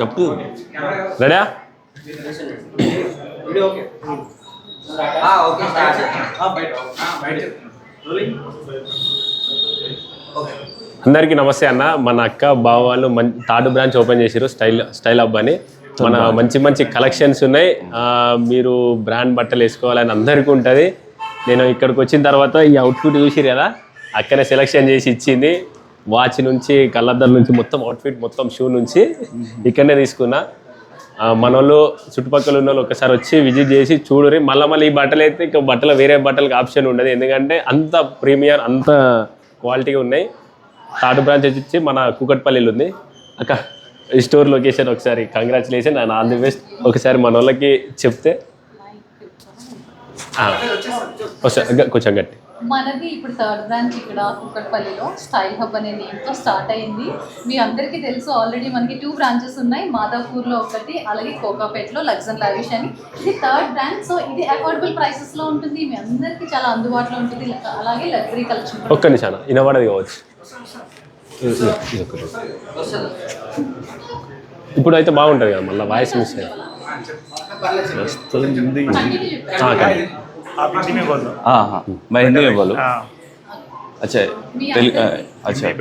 చెప్పు. Ready okay start. అందరికీ నమస్తే అన్న. మన అక్క బావ వాళ్ళు మం థర్డ్ బ్రాంచ్ ఓపెన్ చేసారు స్టైల్ స్టైల్ హబ్ అని. మన మంచి మంచి కలెక్షన్స్ ఉన్నాయి. ఆ, మీరు బ్రాండ్ బట్టలు వేసుకోవాలని అందరికీ ఉంటుంది. నేను ఇక్కడికి వచ్చిన తర్వాత ఈ అవుట్ఫిట్ చూసిరు కదా అక్కనే సెలెక్షన్ చేసి ఇచ్చింది. వాచ్ నుంచి కళ్ళద్దల నుంచి మొత్తం అవుట్ఫిట్ మొత్తం షూ నుంచి ఇక్కడనే తీసుకున్నా. మన వాళ్ళు చుట్టుపక్కల ఉన్న వాళ్ళు ఒకసారి వచ్చి విజిట్ చేసి చూడరి మళ్ళీ మళ్ళీ ఈ బట్టలు అయితే ఇంకా బట్టలు వేరే బట్టలకు ఆప్షన్ ఉండదు. ఎందుకంటే అంత ప్రీమియర్ అంత క్వాలిటీగా ఉన్నాయి. థర్డ్ బ్రాంచ్ వచ్చి మన కూకట్పల్లిలో ఉంది. అక్క ఈ స్టోర్ లొకేషన్ ఒకసారి congratulation and all the best ఒకసారి మన వాళ్ళకి చెప్తే కొంచెం గట్టి. మనది ఇప్పుడు థర్డ్ బ్రాంచ్ ఇక్కడ కుక్కట్పల్లిలో. స్టైల్ హబ్ అనే నేమ్తో స్టార్ట్ అయింది. మీ అందరికీ తెలుసు ఆల్రెడీ మనకి టూ బ్రాంచెస్ ఉన్నాయి. మాదాపూర్లో ఒకటి అలాగే కోకాపేటలో లగ్జన్ లావిష్ అని. ఇది థర్డ్ బ్రాంచ్ సో ఇది అఫోర్డబుల్ ప్రైసెస్లో ఉంటుంది. మీ అందరికీ చాలా అందుబాటులో ఉంటుంది. అలాగే లగ్జరీ కలెక్షన్ ఒక్క నిమిషాన వినబడది కావచ్చు. ఇప్పుడు అయితే బాగుంటుంది కదా మళ్ళీ వాయిస్ మిస్ हिंदी में बोलो हाँ हाँ। मैं हिंदी में बोलूँ हाँ। अच्छा अच्छा।